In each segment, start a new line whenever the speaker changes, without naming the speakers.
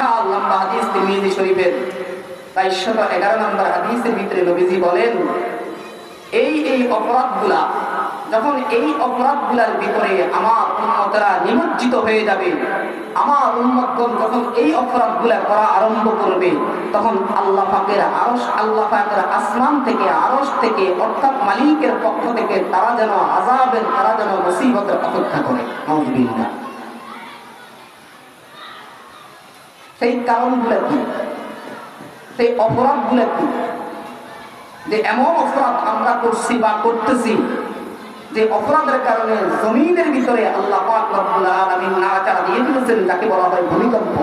বিশাল লম্বা হাদিস তিরমিজি শরীফের। বাইশশত এগারো নম্বর হাদিসের ভিতরে নবীজি বলেন, এই এই অপরাধগুলা, যখন এই অপরাধগুলার ভিতরে আমার উন্মতরা নিমজ্জিত হয়ে যাবে, আমার উন্মতগণ যখন এই অপরাধগুলা করা আরম্ভ করবে, তখন আল্লাহ পাকের আরস আল্লাহ আসমান থেকে আরস থেকে, অর্থাৎ মালিকের পক্ষ থেকে তারা যেন আজাবের তারা যেন মুসিবতের অপেক্ষা করে। সেই কারণগুলো কি সেই অপরাধগুলো কি যে এমন অপরাধ আমরা করছি বা করতেছি, যে অপরাধের কারণে জমিনের ভিতরে আল্লাহ নাড়াচাড়া দিয়ে দিয়েছেন, যাকে বলা হয় ভূমিকম্প।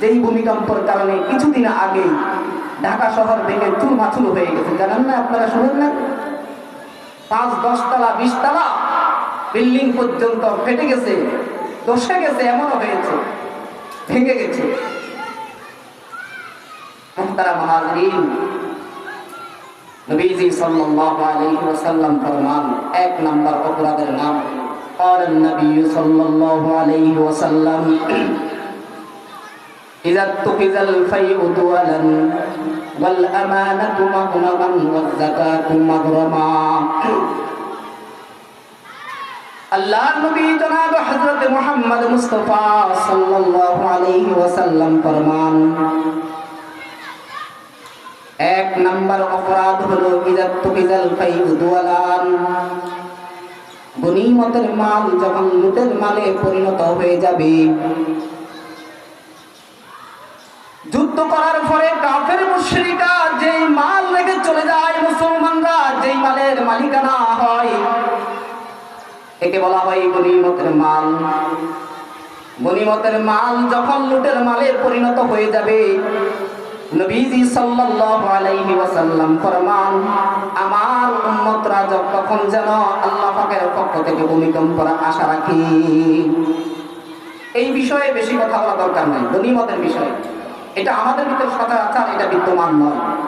যেই ভূমিকম্পের কারণে কিছুদিন আগে ঢাকা শহর ভেঙে চুরমাচুর হয়ে গেছে। জানেন না আপনারা, শুনেন না? পাঁচ, দশ তালা, বিশ তালা বিল্ডিং পর্যন্ত ফেটে গেছে দশে গেছে, এমনও হয়েছে। ভেঙে গেছে মুহতারা মহাজরিন নবীজি সাল্লাল্লাহু আলাইহি ওয়াসাল্লাম ফরমান এক নাম্বার অপরাধের নাম قال النبي صلى الله عليه وسلم إذا اتخذ الفيء دولا والأمانة مغنما والزكاة مغرما আল্লাহ নবী জনাব হযরত মুহাম্মদ মুস্তাফা সাল্লাল্লাহু আলাইহি ওয়াসাল্লাম ফরমান, এক নাম্বার অপরাধ হলো ইজাত তুকিজাল ফাইদুয়ালান গনিমতের মাল যখন লুটের মালে পরিণত হয়ে যাবে। যুদ্ধ করার পরে কাফের মুশরিকা যেই মাল রেখে চলে যায়, মুসলমানরা যেই মালের মালিকানা হয় একে বলা হয় গনিমতের মাল। গনিমতের মাল যখন লুটের মালে পরিণত হয়ে যাবে যেন আল্লাহ থেকে আশা রাখি। এই বিষয়ে বেশি কথা দরকার নাই বিষয়ে। এটা আমাদের এটা বিদ্যমান নয়।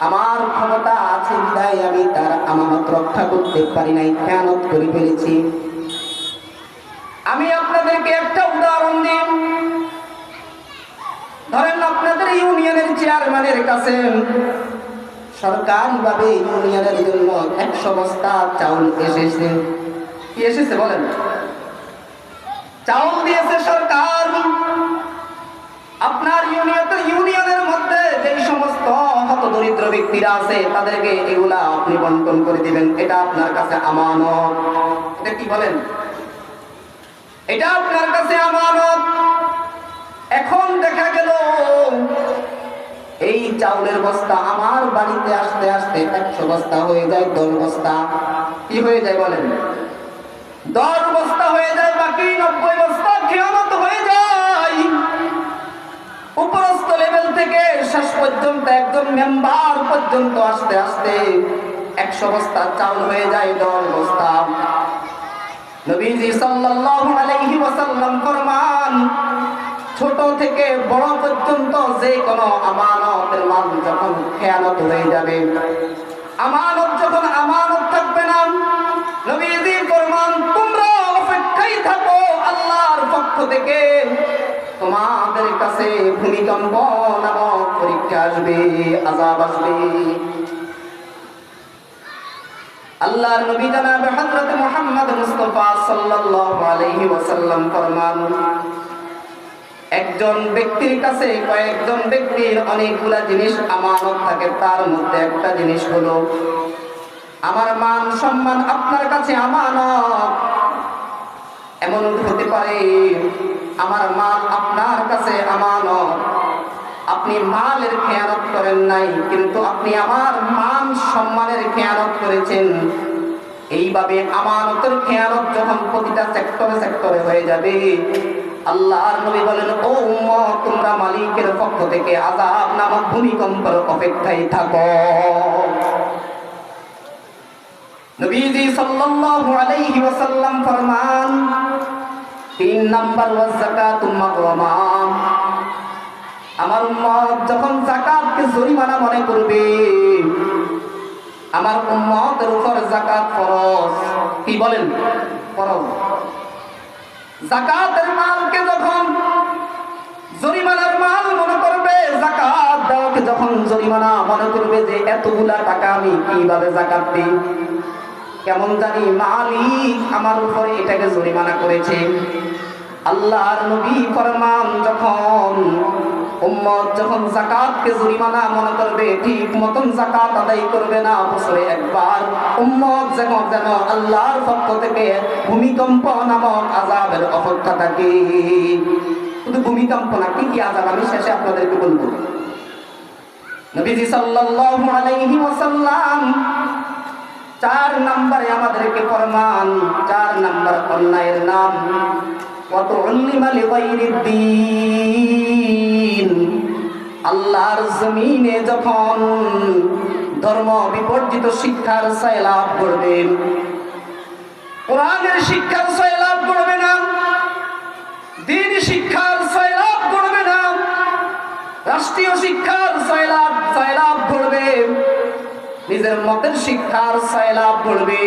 আমার ক্ষমতা আছে বিদায় আমি তার আমানত রক্ষা করতে পারি নাই, খেয়ানত করে ফেলেছি। আমি আপনাদেরকে একটা উদাহরণ দিই। ধরেন আপনাদের ইউনিয়নের চেয়ারম্যানের কাছে সরকারিভাবে ইউনিয়নের জন্য একশো বস্তা চাউল এসেছে। কি এসেছে বলেন? চাউল দিয়েছে সরকার। আপনার ইউনিয়ন ইউনিয়নের মধ্যে যে সমস্ত দরিদ্র ব্যক্তিরা আছে, তাদেরকে এগুলা আপনি বন্টন করে দিবেন। এটা আপনার কাছে আমানত। এটা কি বলেন? এটা আপনার কাছে আমানত। এখন দেখা গেল, এই চাউলের বস্তা আমার বাড়িতে আসতে আসতে একশো বস্তা হয়ে যায়, দশ বস্তা। কি হয়ে যায় বলেন? দশ বস্তা হয়ে যায়, বাকি নব্বই বস্তা খেয়ামত হয়ে যায়। উপরস্থ লেভেল থেকে শেষ পর্যন্ত একজন মেম্বার পর্যন্ত আসতে আসতে একশো বস্তা চাউল হয়ে যায় দশ বস্তা। ছোট থেকে বড় পর্যন্ত যে কোনো আমানতের মাল যখন খেয়ানত হয়ে যাবে, আমানত যখন আমানত একজন ব্যক্তির কাছে কয়েকজন ব্যক্তির অনেকগুলা জিনিস আমানত থাকে, তার মধ্যে একটা জিনিস হলো, আমার মান সম্মান আপনার কাছে আমানত। এমন হতে পারে, আমার মাল আপনার কাছে আমানত। আপনি মালের খেয়ানত করেন নাই, কিন্তু আপনি আমার মান সম্মানের খেয়ানত করেছেন। এইভাবে আমানতের খেয়ানত যখন প্রতিটা সেক্টরে সেক্টরে হয়ে যাবে, আল্লাহর নবী বলেন, ও তোমরা মালিকের পক্ষ থেকে আযাব নামক ভূমিকম্পের অপেক্ষায় থাকো। নবীজি সাল্লাল্লাহু আলাইহি ওয়াসাল্লাম ফরমান, তিন নাম্বার ওয়াজ যাকাতুম আমার উম্মত যখন জাকাতকে জরিমানা মনে করবে, আমার উম্মতের উপর জাকাত ফরজ। কি বলেন? ফরজ। জাকাতের মালকে যখন জরিমানার মাল মনে করবে, জাকাত দেওয়াকে যখন জরিমানা মনে করবে যে এতগুলা টাকা আমি কীভাবে জাকাত দিই? কেমন জানি মালিক আমার উপরে এটাকে জরিমানা করেছে। আল্লাহর নবী ফরমান যখন যখন করবে, ঠিক মতন আদায় করবে না। একবার আল্লাহর থেকে ভূমিকম্প নামক আজাবের অপেক্ষা থাকে শুধু ভূমিকম্প না, কি কি আজাব আমি শেষে আপনাদেরকে বলব। ওয়াসাল্লাম চার নম্বরে আমাদেরকে ফরমান, চার নম্বর অন্যায়ের নাম আল্লাহর জমিনে যখন ধর্ম বিপর্জিত শিক্ষার সয়লাভ করবেন কোরআনের শিক্ষার সয়লাভ করবে না, দিন শিক্ষার সয়লাভ করবে না, রাষ্ট্রীয় শিক্ষার সয়লাভ সয়লাভ করবে, নিজের মতের শিক্ষার সয়লাভ করবে।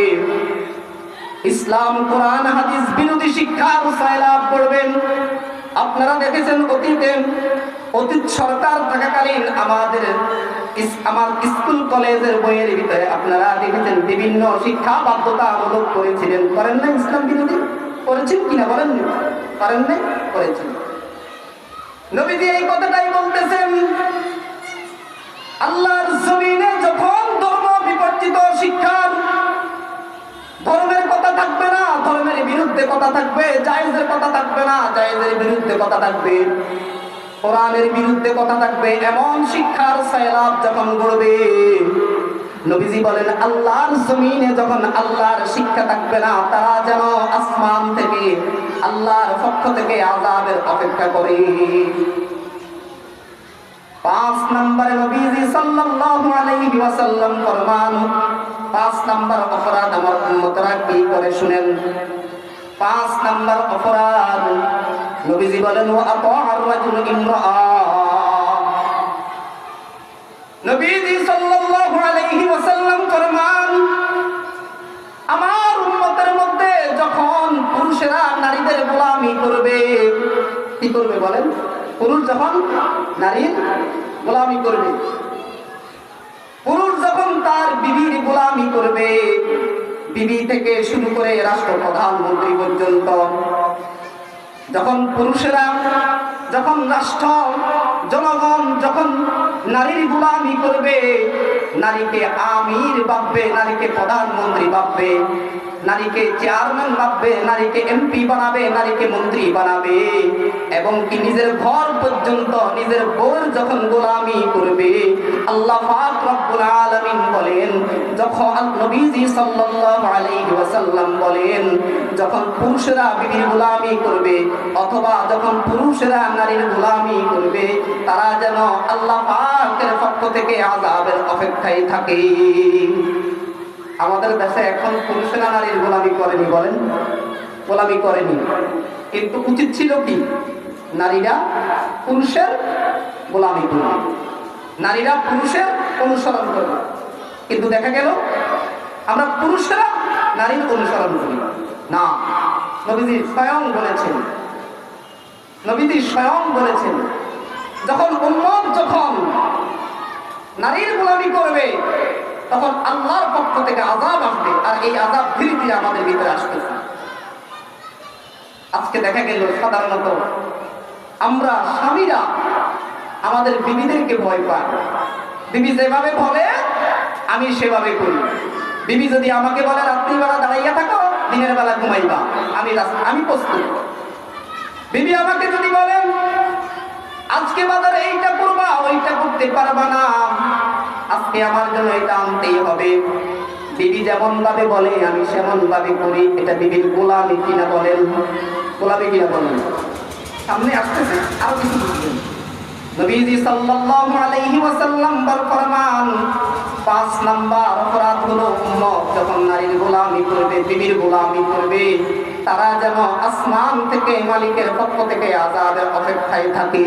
ইসলাম, কোরআন, হাদিস, বিরোধী শিক্ষার সয়লাভ করবেন আপনারা দেখেছেন অতীতে অতীত সরকার থাকাকালীন আমাদের আমার স্কুল, কলেজের বইয়ের ভিতরে আপনারা দেখেছেন বিভিন্ন শিক্ষা বাধ্যতামূলক করেছিলেন। করেন না ইসলাম বিরোধী? করেছেন কিনা বলেন করেন নাই? করেছেন। নবীজি এই কথাটাই বলতেছেন, আল্লাহর জমিনে বিরুদ্ধে কথা থাকবে, জায়েজের কথা থাকবে না, জায়েজের বিরুদ্ধে কথা থাকবে। কোরআনের বিরুদ্ধে কথা থাকবে, এমন শিক্ষার সয়লাভ যখন গড়বে। নবীজি বলেন, আল্লাহর জমিনে যখন আল্লাহর শিক্ষা থাকবে না, তারা যেন আসমান থেকে, আল্লাহর পক্ষ থেকে আজাবের অপেক্ষা করে। পাঁচ নম্বরে নবীজি সাল্লাল্লাহু আলাইহি ওয়াসাল্লাম ফরমান, পাঁচ নম্বর অপরাধ আমার উম্মতরা কি করে শুনেন? পাঁচ নম্বর অপরাধ। নবীজি বলেন ওয়া আতাআর রাজুল ইমরাআ। নবীজি সাল্লাল্লাহু আলাইহি ওয়াসাল্লাম ফরমান, আমার উম্মতের মধ্যে যখন পুরুষেরা নারীদের গোলামি করবে, কি করবে বলেন? পুরুষ যখন নারীর গোলামি করবে, পুরুষ যখন তার বিবির গোলামি করবে বিবি থেকে শুরু করে রাষ্ট্র প্রধানমন্ত্রী পর্যন্ত, যখন পুরুষেরা, যখন রাষ্ট্র, জনগণ, যখন নারীর গুলামি করবে, নারীকে আমির ভাববে, নারীকে প্রধানমন্ত্রী ভাববে নারীকে চেয়ারম্যান ভাববে, নারীকে এমপি বানাবে, নারীকে মন্ত্রী বানাবে। এবং কি নিজের ঘর পর্যন্ত, নিজের বউর যখন গোলামি করবে, আল্লাহ রব্বুল আলামিন বলেন, যখন নবীজি সাল্লাল্লাহু আলাইহি ওয়াসাল্লাম বলেন, যখন পুরুষরা বিবির গোলামি করবে, অথবা যখন পুরুষরা নারীর গোলামি করবে, তারা যেন আল্লাহ পাকের পক্ষ থেকে আযাবের অপেক্ষায় থাকে। আমাদের দেশে এখন পুরুষেরা নারীর গোলামি করেনি বলেন? গোলামি করেনি। কিন্তু উচিত ছিল কি? নারীরা পুরুষের গোলামি করবে নারীরা পুরুষের অনুসরণ করবে কিন্তু দেখা গেল, আমরা পুরুষেরা নারীর অনুসরণ করি। না, নবীজি স্বয়ং বলেছেন। নবীজি স্বয়ং বলেছেন, যখন উম্মত যখন নারীর গোলামি করবে তখন আল্লাহর পক্ষ থেকে আজাব আসবে আর এই আজাব ধীরে ধীরে আমাদের ভিতরে আসতেছে আজকে দেখা গেল সাধারণত আমরা স্বামীরা আমাদের বিবিদেরকে ভয় পাই বিবি যেভাবে বলে, আমি সেভাবে করি। বিবি যদি আমাকে বলে, রাত্রিবেলা দাঁড়াইয়া থাকো, দিনের বেলা ঘুমাইবা। আমি আমি প্রস্তুত। বিবি আমাকে যদি বলেন আজকে বাজারে এইটা করবা, ওইটা করতে পারবা না। আজকে আমার জন্য এটা আনতেই হবে। বিবি যেমন ভাবে বলে, আমি সেমন ভাবে করি। এটা বিবির গোলামি কিনা বলেন? গোলামি কিনা বলেন? সামনে আসতেছে, আরও কিছু তারা যেন আসমান থেকে মালিকের পক্ষ থেকে আজাদের অপেক্ষায় থাকে।